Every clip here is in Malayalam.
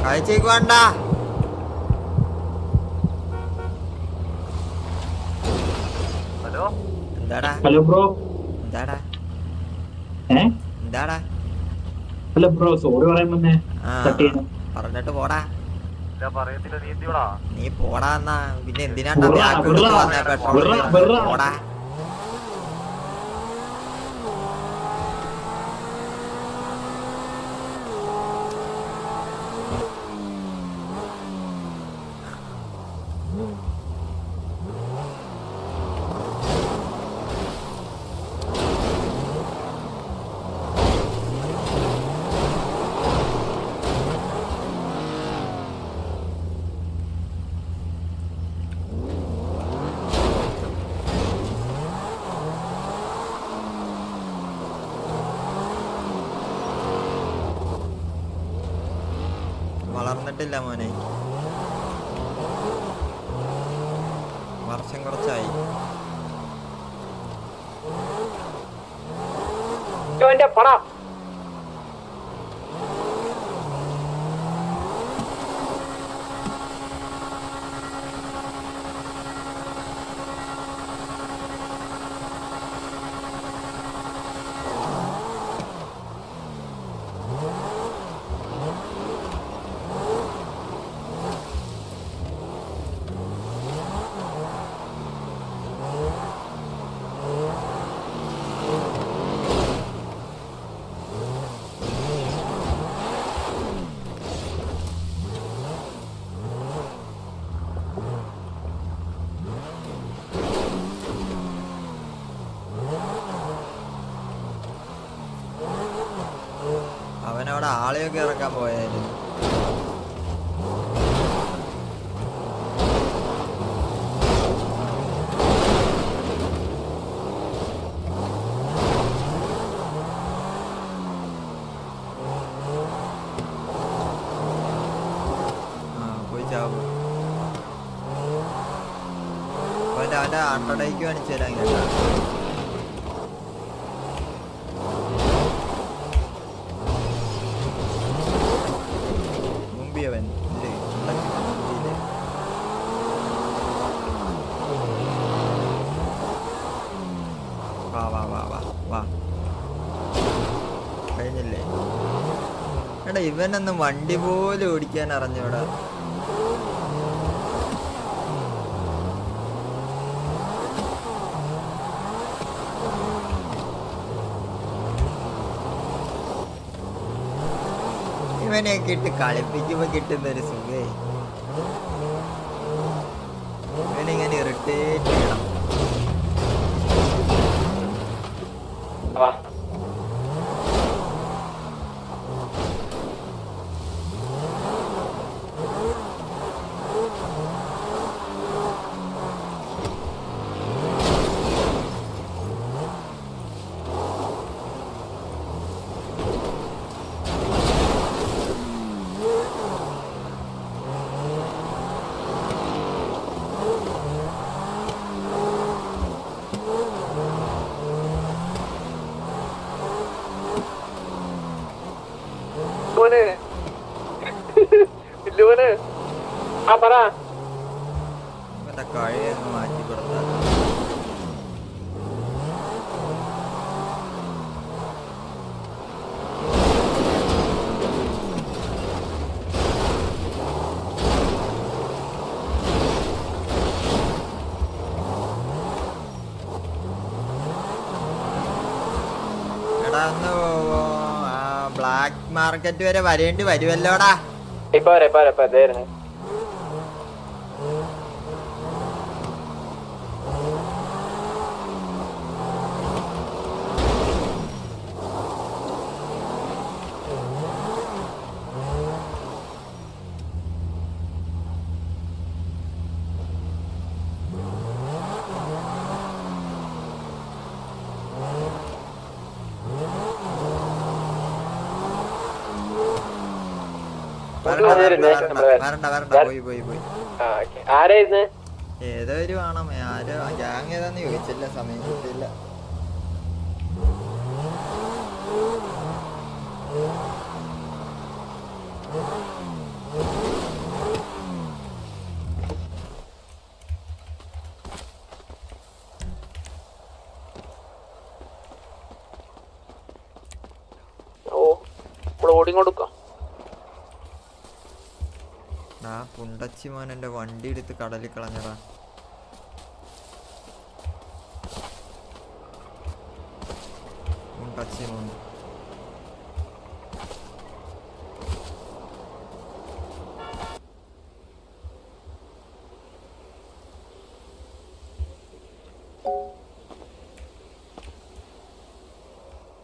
കാഴ്ചക്ക് വേണ്ട ഹലോ എന്താടാ ഹലോ ബ്രോ എന്താടാ ഏ എന്താടാ ഹലോ ബ്രോ. സോറി പറയാൻ വന്നേ. പറഞ്ഞിട്ട് പോടാ. നീ പോടാ എന്നാ. പിന്നെ എന്തിനാണ്ടാ പെട്രോൾ. പോടാ വളർന്നിട്ടില്ല മോനെ വർഷം കുറച്ചായി. അവനവിടെ ആളെയൊക്കെ ഇറക്കാൻ പോയാലും അവന്റെ അവന്റെ അണ്ടടയ്ക്ക് കാണിച്ചു തരാൻ കേട്ടാ മുമ്പി അവൻ ഇതിൽ ഉണ്ടക്കി മുമ്പിൽ. വാ വാ വാ വാ വാ കഴിഞ്ഞില്ലേ എടാ ഇവനൊന്നും വണ്ടി പോലും ഓടിക്കാൻ അറിഞ്ഞൂടാ. ഇവനെയൊക്കെ ഇട്ട് കളിപ്പിക്കുമ്പോ കിട്ടുന്ന ഒരു സുഖേ. ഇവനിങ്ങനെ ഇറിറ്റേറ്റ് ചെയ്യണം മോനെ ആ പറ. കഴിയൊന്ന് മാറ്റി കൊടുത്താൽ എടാ ഒന്ന് ബ്ലാക്ക് മാർക്കറ്റ് വരെ വരേണ്ടി വരുമല്ലോടാ ഇപ്പൊ വരെ ഇപ്പൊ വരെ ഇപ്പൊ ഇതായിരുന്നു. വരണ്ട വരണ്ട പോയി പോയി ആരായിരുന്നു? ഏതോ ഒരു വേണം ആരോ ഗ്യാങ് ഏതാന്ന് ചോദിച്ചില്ല സമയം കിട്ടിയില്ല. ഓ നമ്മൾ ഓടിങ് കൊടുക്കാം ആ മോൻ എന്റെ വണ്ടി എടുത്ത് കടലിൽ കളഞ്ഞടാ പുണ്ടച്ചി മോൻ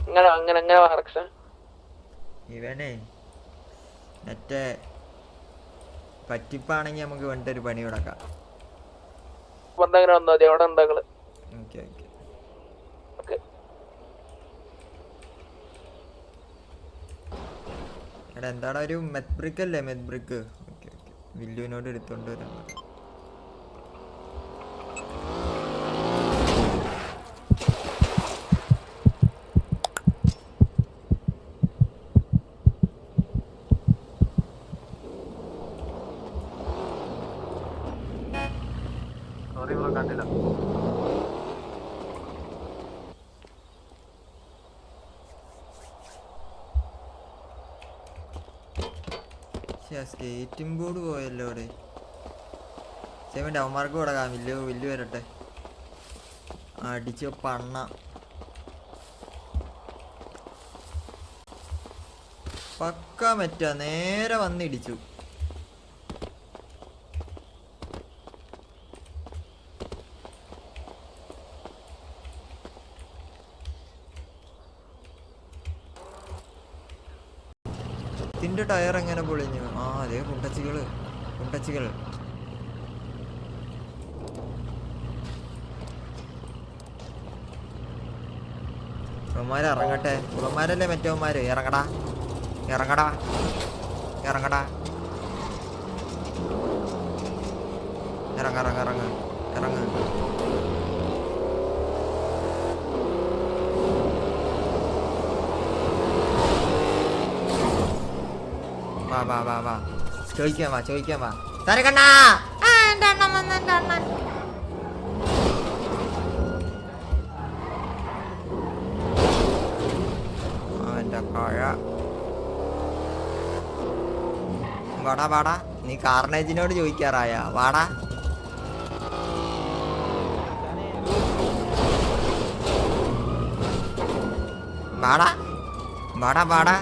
അങ്ങനെ അങ്ങനെ അങ്ങനെ ഇവനെ മറ്റേ പറ്റിപ്പാണെങ്കിൽ നമുക്ക് വേണ്ട ഒരു പണി കൊടുക്കാം ഓക്കെ എടാ എന്താടാ ഒരു മെത് ബ്രിക്ക് അല്ലേ മെത് ബ്രിക്ക് ഓക്കെ ഓക്കെ. വില്ലുവിനോട് എടുത്തോണ്ട് വരാം സോറി ബ്രോ കണ്ടില്ല സ്കേറ്റിംഗ് ബോർഡ് പോയല്ലോ അവിടെ. ചേവന്റെ അവന്മാർക്ക് കൊടുക്കാം വില്ല് വില്ല് വരട്ടെ. അടിച്ച് പണ്ണ. പക്ക മറ്റ നേരെ വന്നിടിച്ചു ഇതിന്റെ ടയർ എങ്ങനെ പൊളിഞ്ഞു ആ അതേ കുണ്ടച്ചികൾ കുണ്ടച്ചികൾ ഇവന്മാര് ഇറങ്ങട്ടെ. ഇവന്മാരല്ലേ മറ്റവന്മാര് ഇറങ്ങടാ. ഇറങ്ങടാ. ഇറങ്ങടാ. ഇറങ്ങ ഇറങ്ങ ഇറങ്ങ. ഇറങ്ങ. വാ വാ വാ വാ. ചോദിക്കാൻ വാ ചോദിക്കാൻ വാ. തരകണ്ണാ. കഴ. വാടാ വാടാ. നീ കാർണേജിനോട് ചോദിക്കാറായ? വാടാ. വാടാ. വാടാ വാടാ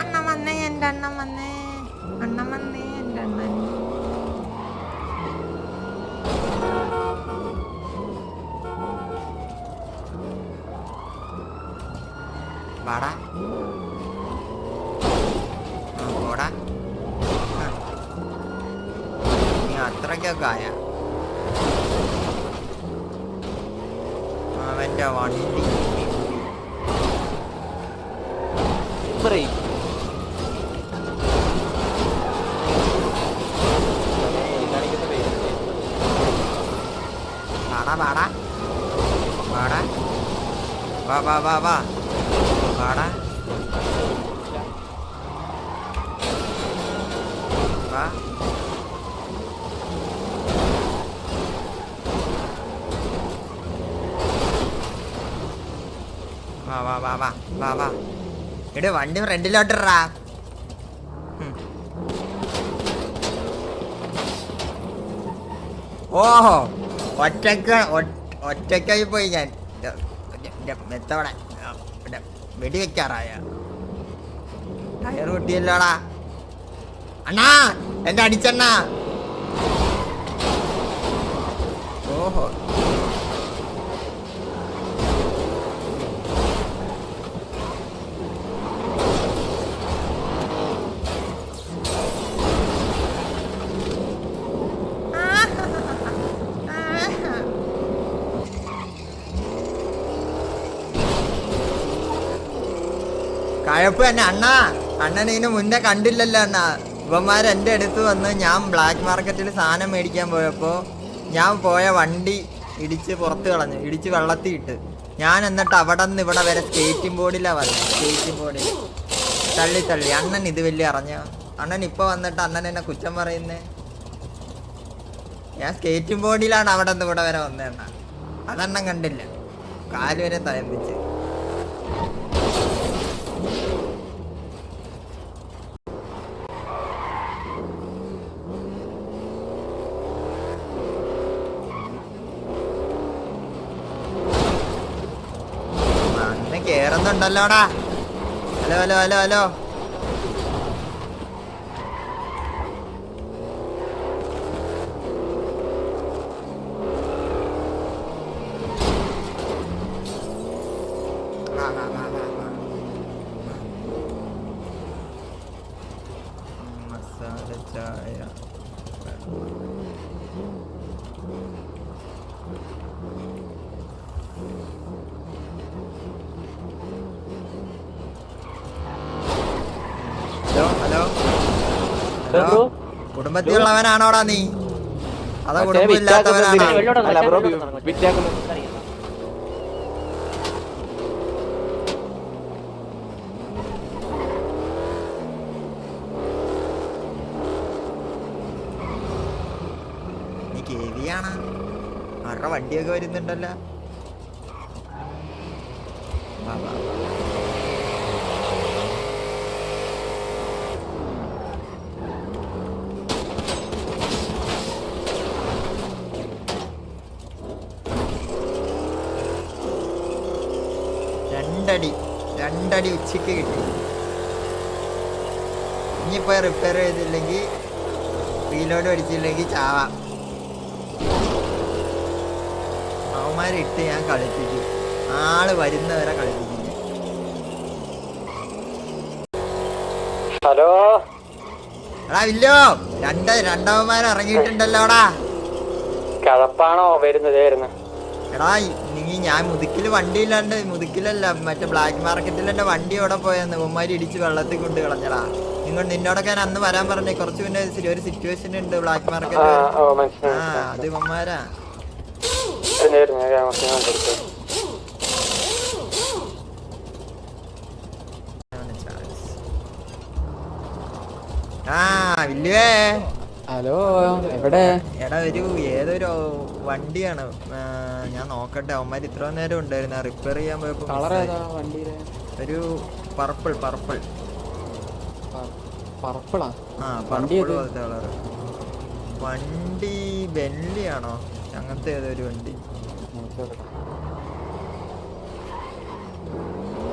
അണ്ണൻ വന്നേ എന്റെ അണ്ണൻ വന്നേ അണ്ണൻ വന്നേ എന്റെ അണ്ണൻ വാടാ ആ, പോടാ ആ. നീ അത്രയ്ക്കൊക്കെ ആയ അവന്റെ വണ്ടി വാടാ വാടാ. വാടാ. വാ വാ വാ വാ. വാടാ വാ വാ വാ വാ വാ. എടേ വണ്ടി റെന്റിലോട്ടറാ ഓഹോ ഒറ്റയ്ക്ക് ഒറ്റയ്ക്കായി പോയി ഞാൻ. മെത്തവണ വെടി വെക്കാറായ ടയർ പൊട്ടിയല്ലോടാ. അണ്ണാ എന്റെ അടിച്ചണ്ണ. ഓഹോ. കഴപ്പ് തന്നെ അണ്ണാ അണ്ണൻ ഇതിന് മുന്നേ കണ്ടില്ലല്ലോ അണ്ണാ. ഇവന്മാർ എന്റെ അടുത്ത് വന്ന് ഞാൻ ബ്ലാക്ക് മാർക്കറ്റിൽ സാധനം മേടിക്കാൻ പോയപ്പോൾ ഞാൻ പോയ വണ്ടി ഇടിച്ച് പുറത്ത് കളഞ്ഞു ഇടിച്ച് വെള്ളത്തിൽ ഇട്ട്. ഞാൻ എന്നിട്ട് അവിടെ നിന്ന് ഇവിടെ വരെ സ്കേറ്റിംഗ് ബോർഡിലാണ് വന്നത് സ്കേറ്റിംഗ് ബോർഡിൽ തള്ളി തള്ളി. അണ്ണൻ ഇത് വലിയ അറിഞ്ഞ. അണ്ണൻ ഇപ്പോൾ വന്നിട്ട് അണ്ണൻ എന്നെ കുറ്റം പറയുന്നേ? ഞാൻ സ്കേറ്റിംഗ് ബോർഡിലാണ് അവിടെ നിന്ന് ഇവിടെ വരെ വന്നതെണ്ണ അതെണ്ണം കണ്ടില്ല. കാൽ വരെ തയമ്പിച്ച് അന്ന് കേറുന്നുണ്ടല്ലോടാ. ഹലോ ഹലോ ഹലോ ഹലോ വാ, വാ, വാ, വാ, വാ. മസാല ചായ ഹലോ ഹലോ ഹലോ കുടുംബത്തിലുള്ളവനാണോടാ നീ? അതാ കുടുംബമില്ലാത്തവനാണോ നീ കേവിയാണ്? അവരുടെ വണ്ടിയൊക്കെ വരുന്നുണ്ടല്ലോ വാ, വാ, വാ. രണ്ടടി. രണ്ടടി ഉച്ചയ്ക്ക് കിട്ടി. ഇനിയിപ്പോ റിപ്പയർ ചെയ്തില്ലെങ്കിൽ റീലോഡ് അടിച്ചില്ലെങ്കിൽ ചാവാം. അവന്മാരിട്ട് ഞാൻ കളിപ്പിക്കും. ആൾ വരുന്നവരെ കളിപ്പിക്കും. ഹലോ? എടാ ഇല്ലോ രണ്ട് രണ്ടവന്മാർ ഇറങ്ങിയിട്ടുണ്ടല്ലോടാ. കഴപ്പാണോ വരുന്നത് വരുന്നത്? എടാ നീ ഞാൻ മുതുക്കിൽ വണ്ടി ഇല്ലാണ്ട് മുതുക്കിലല്ല മറ്റേ ബ്ലാക്ക് മാർക്കറ്റിൽ എന്റെ വണ്ടി എവിടെ പോയെന്ന് ഉമ്മാരി ഇടിച്ച് വെള്ളത്തിൽ കൊണ്ട് കളഞ്ഞടാ നിങ്ങൾ നിന്നോടൊക്കെ ഞാൻ അന്ന് വരാൻ പറഞ്ഞേ കുറച്ച് പിന്നെ ഒരു- സിറ്റുവേഷൻ ഉണ്ട് ബ്ലാക്ക് മാർക്കറ്റ് ആ അത് ഉമ്മാരാ ആ ഇല്ലേ ഹലോ എവിടെ? എടാ ഒരു ഏതൊരു വണ്ടിയാണ്? ഞാൻ നോക്കട്ടെ അവന്മാർ ഇത്ര നേരം ഉണ്ടായിരുന്നു. റിപ്പയർ ചെയ്യാൻ പോയപ്പോ. ഒരു പർപ്പിൾ പർപ്പിൾ പർപ്പിളാ ആ? വണ്ടി പർപ്പിൾ? പോലത്തെ വണ്ടി ബെല്ലിയാണോ ആണോ അങ്ങനത്തെ ഏതൊരു വണ്ടി.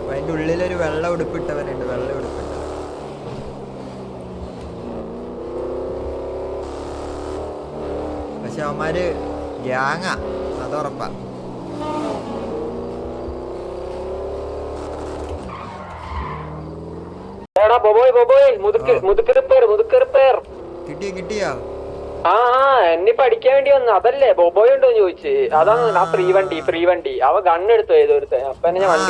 അതിന്റെ ഉള്ളിലൊരു വെള്ള ഉടുപ്പിട്ടവനുണ്ട് വെള്ള ഉടുപ്പിട്ടവൻ പക്ഷെ അവന്മാര് ഗ്യാങ്ങാ. അത് ഉറപ്പാ. എടാ ബൊബോയ് ബൊബോയ് മുതുക്ക് ആ. മുതുക്ക് റിപ്പയർ മുതുക്ക് റിപ്പയർ. കിട്ടിയോ കിട്ടിയോ? ആ ആ എന്നെ പഠിക്കാൻ വേണ്ടി വന്നു. അതല്ലേ ബോബോയ് ഉണ്ടോ ചോദിച്ചു. അതാണ് ആ. ഫ്രീ വണ്ടി ഫ്രീ വണ്ടി. അവ ഗണ്ണെടുത്തു ഏതൊരുത്തെ അപ്പൊ ഞാൻ വണ്ടി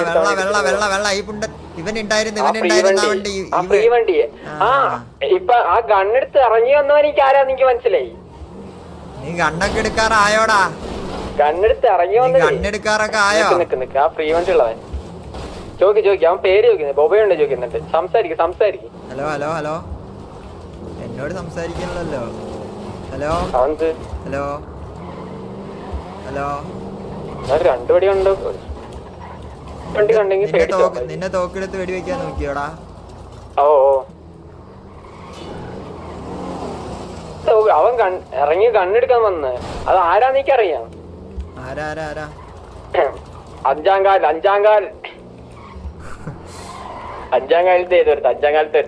ഫ്രീ വണ്ടി. ആ. ഇപ്പൊ ആ ഗണ്ണെടുത്ത് ഇറങ്ങി വന്നവൻ എനിക്ക് ആരാ നിനക്ക് മനസ്സിലായി. നീ കണ്ണൊക്കെ എടുക്കാറായോടാ. കണ്ണെടുത്ത് ഇറങ്ങി നീ വന്നത് കണ്ണെടുക്കാറൊക്കെ ആയോ? നിക്ക് നിക്ക് ആ ഫ്രീ വണ്ടി ഉള്ളവൻ. ചോക്കി ചോക്കി. അവൻ പേര് ചോദിക്കുന്നത് ബോബയുണ്ട് ചോദിക്കുന്നുണ്ട്. സംസാരിക്കും സംസാരിക്കും. Hello hello hello. എന്നോട് സംസാരിക്കണല്ലോ ഹലോ. ഹലോ. ഹലോ. രണ്ടു വടി ഉണ്ട് വണ്ടി കണ്ടെങ്കിൽ നിന്നെ തോക്കെടുത്ത് വെടിവെക്കാൻ നോക്കിയോടാ. ഓ ഓ ഓ, അവൻ ഇറങ്ങി കണ്ണെടുക്കാൻ വന്ന്. അത് ആരാന്ന് എനിക്കറിയാം. ആരാ ആരാ ആരാ അഞ്ചാം കാൽ. അഞ്ചാം കാൽ അഞ്ചാം കാലത്തെ ഏതൊരുത്ത് അഞ്ചാം കാലത്തെ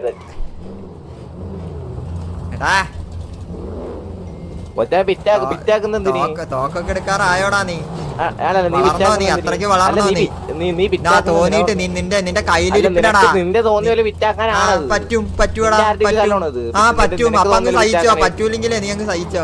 തോക്ക് തോക്കൊക്കെ എടുക്കാറായോടാ നീ. നീ നിന്റെ നിന്റെ അല്ല, കയ്യിലിരിക്കണടാ നിന്റെ തോന്നിയ പോലെ ആ പറ്റും പറ്റൂടാ പറ്റും. ആ പറ്റും. അപ്പൊ അങ്ങ് സഹിച്ചോ. പറ്റൂലെങ്കിലേ നീ അങ്ങ് സഹിച്ചോ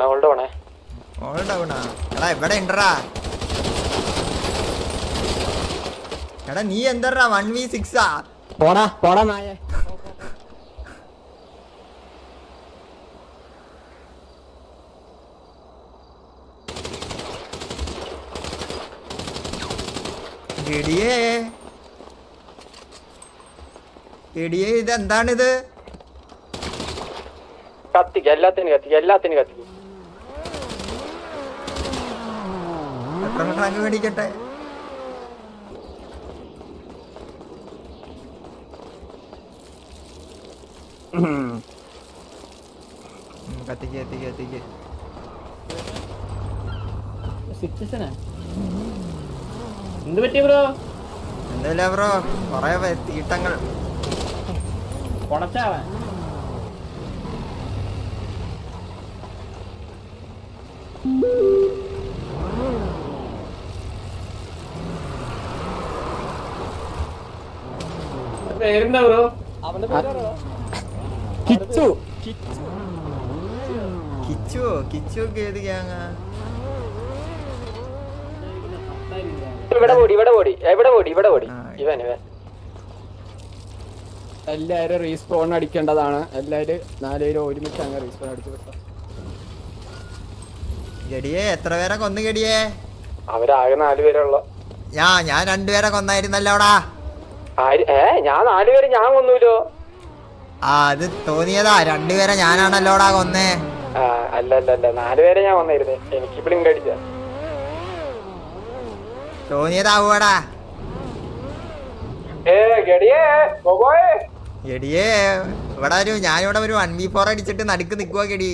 അവളുടെ പോണേ ഓൾ ഡൗണാ എടാ ഇവിടെ ഉണ്ടറാ എടാ നീ എന്തറാ വൺ വി സിക്സാ പോടാ പോടാ നായ ഗഡിയേ ഗഡിയേ ഇത് എന്താണിത് കത്തിക്ക് എല്ലാത്തിനും കത്തിക്ക് എല്ലാത്തിനും കത്തിക്ക് പെട്രോൾ ടാങ്ക് മേടിക്കട്ടെ. കത്തിക്ക് കത്തിക്ക് കത്തിക്ക്. എന്ത് പറ്റി ബ്രോ? എന്തല്ല ബ്രോ? കൊറേ തീട്ടങ്ങൾ. കൊണച്ചാവാൻ. പേരെന്താ ബ്രോ? കിച്ചു. കിച്ചു കിച്ചു ഏത് ഗ്യാങ്ങാ ഇവിടെ ഓടി ഇവിടെ ഓടി ഇവിടെ ഓടി ഇവിടെ ഓടി. ഇവൻ ഇവൻ. എല്ലാരും റീസ്പോൺ അടിക്കേണ്ടതാണ്. എല്ലാരും നാലുപേരും ഒരുമിച്ച് അങ്ങ് റീസ്പോൺ അടിച്ചു വിട്ടോ ഗഡിയെ എത്ര പേരെ കൊന്നു ഗടിയെ? അവരാകെ നാലുപേരുള്ള ഞാ ഞാൻ രണ്ടുപേരെ കൊന്നായിരുന്നല്ലോടാ ഏ ഞാൻ നാലുപേര് ഞാൻ കൊന്നൂലോ? ആ അത് തോന്നിയതാ. രണ്ടുപേരെ ഞാനാണല്ലോടാ കൊന്നേ. അല്ല അല്ല അല്ല നാലുപേരെ ഞാൻ വന്നിരുന്നേ എനിക്ക് ബ്ലിങ്ക് അടിച്ച തോന്നിയതാവൂടാ ഇവിടെ ഒരു ഞാനിവിടെ ഒരു വൺ ബി ഫോർ അടിച്ചിട്ട് നടുക്ക് നിക്കുവാ ഗടേ.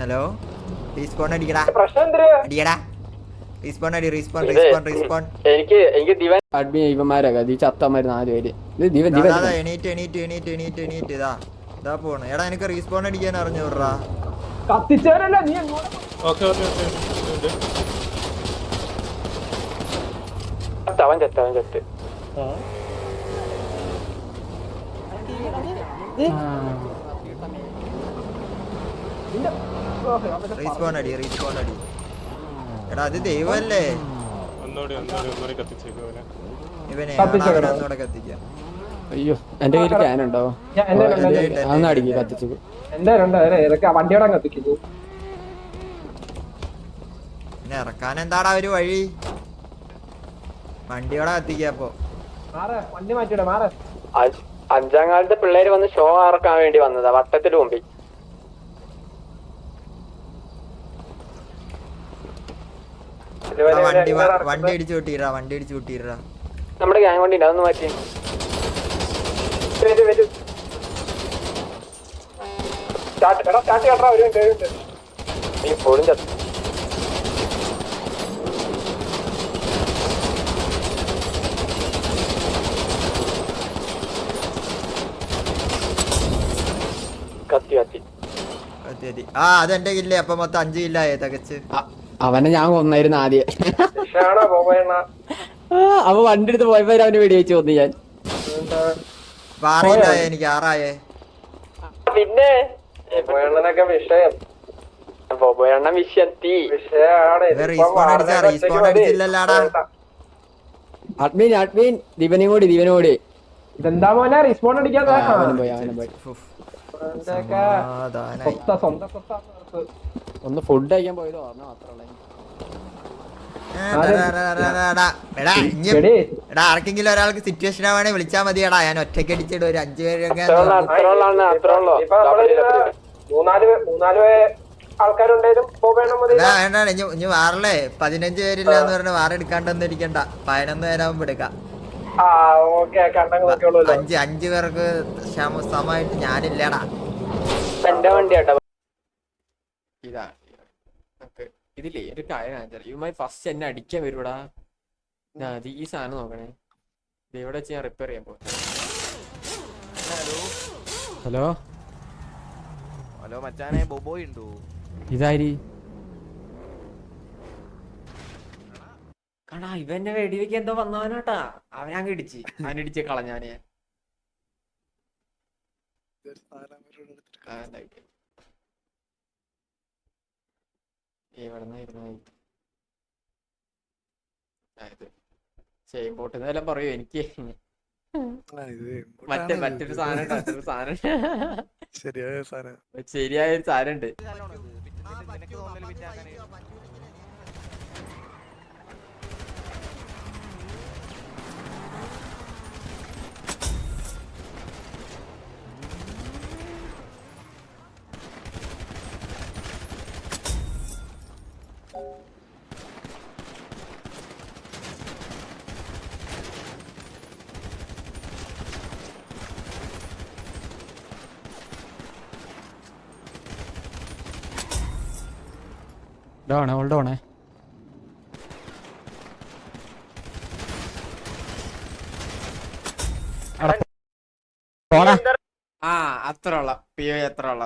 ഹലോ? റീസ്പോൺ അടിക്കടാ. പ്രശ്നം അടിക്കടാ റീസ്പോൺ അടി റീസ്പോൺ റീസ്പോൺ റീസ്പോൺ എനിക്ക് എനിക്ക് ദിവൻ അഡ്മി ഇവന്മാരൊക്കെ ഈ ചത്തമാര് നാലുപേര് ഇത് ദിവ ദിവ എണീറ്റ് എണീറ്റ് എണീറ്റ് എണീറ്റ് എണീറ്റ്. ഇതാ ഇതാ പോണ്. എടാ എനിക്ക് റീസ്പോൺ അടിക്കാൻ അറിഞ്ഞു വിട്രാ അവൻ ചത്ത് അവൻ ചത്ത്. റീസ്പോൺ അടി റീസ്പോൺ അടി. എടാ അത് ദൈവല്ലേ ഇവനെ. ഒന്നുകൂടെ കത്തിക്കാം. അയ്യോ എന്റെ കയ്യിൽ ക്യാൻ ഉണ്ടോ? ഞാൻ- എന്റെ കയ്യിൽ അന്ന് അടിക്കുക കത്തിച്ചു. എന്റെ വണ്ടിയോടെ കത്തിക്കുന്നു ഇറക്കാൻ എന്താടാ ഒരു വഴി? വണ്ടിയോടെ കത്തിക്കാപ്പോ അഞ്ചാം കാലത്തെ പിള്ളേര് വന്ന് ഷോ ഇറക്കാൻ വേണ്ടി വന്നതാ വട്ടത്തിൽ മുമ്പിൽ എടാ, വണ്ടി വണ്ടി ഇടിച്ചു കൂട്ടിയിടാ വണ്ടി അടിച്ചു കൂട്ടിടാ നമ്മുടെ ഗ്യാങ് വണ്ടി അതൊന്ന് മാറ്റി. നീ ചത്തു. കത്തി കത്തി. കത്തി കത്തി. ആ അതെന്റെ കില്ലേ അപ്പൊ മൊത്തം അഞ്ച് കില്ലായേ തികച്ച്? അവനെ ഞാൻ കൊന്നായിരുന്നു ആദ്യം. അവ വണ്ടി എടുത്ത് പോയപ്പോ അവന് വെടി വെച്ച് കൊന്നു ഞാൻ. എനിക്ക് ആറായേ. പിന്നെ? വിഷയം. വിഷയം തീ. റീസ്പോൺ റീസ്പോൺ അഡ്മീൻ അഡ്മീൻ ദിവനും കൂടി ദിവനും കൂടി. ഇതെന്താ മോനെ? റിസ്പോണ്ട് അടിക്കാൻ പോയി അവനും പോയി. സ്വന്തം സ്വന്തം ഒന്ന് ഫുഡ് കഴിക്കാൻ പോയത് ഓർമ്മ. എടാ എടേ. എടാ ആർക്കെങ്കിലും ഒരാൾക്ക് സിറ്റുവേഷൻ ആവാണെങ്കിൽ വിളിച്ചാ മതിയടാ. ഞാൻ ഒറ്റയ്ക്ക് അടിച്ചിട്ട് ഒരു അഞ്ചു പേരൊക്കെ മതി. ഇഞ്ഞു വാറല്ലേ? പതിനഞ്ച് പേരില്ല എന്ന് പറഞ്ഞ് വാറെടുക്കാണ്ടൊന്നും ഇരിക്കണ്ട. പതിനൊന്ന് പേരാകുമ്പോ എടുക്കാം. അഞ്ച് അഞ്ചു പേർക്ക് ക്ഷമ ഞാനില്ലടാ. എന്റെ വണ്ടി കേട്ടോ ഇതാ. നമുക്ക് ഇതില്ലേ ഒരു കാര്യം കാണിച്ചാൽ ഇവന്മാർ ഫസ്റ്റ് എന്നെ അടിക്കാൻ വരൂടാ ഞാൻ അത് ഈ സാധനം നോക്കണേ. ഇത് ഇവിടെ വെച്ച് ഞാൻ റിപ്പയർ ചെയ്യാൻ പോകും ഹലോ. ഹലോ. മച്ചാനെ ബോബോയ് ഉണ്ടോ? ഇതാരി. കാണാ ഇവന്റെ വെടിവെക്ക് എന്തോ വന്നവനാട്ടാ. അവനങ്ങ് ഇടിച്ച്. അവനിടിച്ച് കളഞ്ഞാനെ ആ, ചെയിൻ ബോട്ട് എന്നെല്ലാം പറയൂ എനിക്ക്? മറ്റേ മറ്റൊരു സാധനം ഉണ്ട്, മറ്റൊരു സാധനം ശരിയായ സാധനം. ശരിയായ ഒരു സാധനം ഉണ്ട്. നിനക്ക് ഓൾ ഡോണേ ആ അത്ര ഉള്ള. പി എത്ര ഉള്ള.